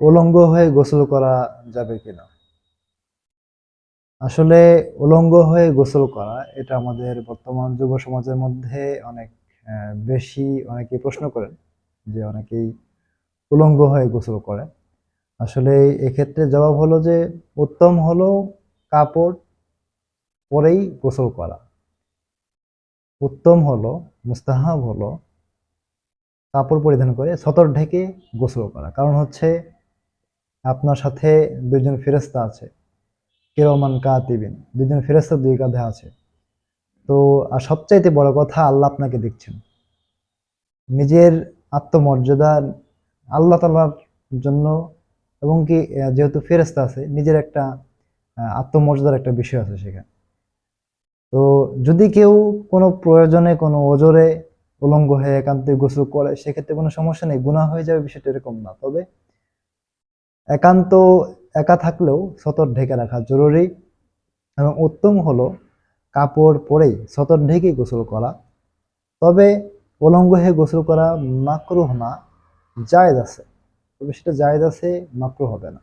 উলঙ্গ হয়ে গোসল করা যাবে কিনা? আসলে উলঙ্গ হয়ে গোসল করা এটা আমাদের বর্তমান যুব সমাজের মধ্যে অনেক বেশি অনেকেই প্রশ্ন করেন যে অনেকেই উলঙ্গ হয়ে গোসল করে। আসলে এক্ষেত্রে জবাব হলো যে উত্তম হলো কাপড় পরেই গোসল করা। উত্তম হলো, মুস্তাহাব হলো কাপড় পরিধান করে সতর ঢেকে গোসল করা। কারণ হচ্ছে আপনার সাথে দুজন ফেরেস্তা আছে কিরমান কাতিবিন। দুজন ফেরেস্তা দুই কাঁধে আছে। তো, আর সবচাইতে বড় কথা, আল্লাহ আপনাকে দেখছেন। নিজের আত্মমর্যাদা আল্লাহ তালার জন্য এবং কি যেহেতু ফেরেস্তা আছে, নিজের একটা আত্মমর্যাদার একটা বিষয় আছে সেখানে। তো, যদি কেউ কোনো প্রয়োজনে, কোনো ওজরে উলঙ্গ হয়ে একান্তে গোসল করে, সেক্ষেত্রে কোনো সমস্যা নেই, গুনাহ হয়ে যাবে বিষয়টা এরকম না। তবে একান্ত একা থাকলেও সতর ঢেকে রাখা জরুরি এবং উত্তম হলো কাপড় পরেই সতর ঢেকে গোসল করা। তবে উলঙ্গ হয়ে গোসল করা মাকরুহ না জায়দ আছে। তবে সেটা জায়দ আছে মাকরু হবে না।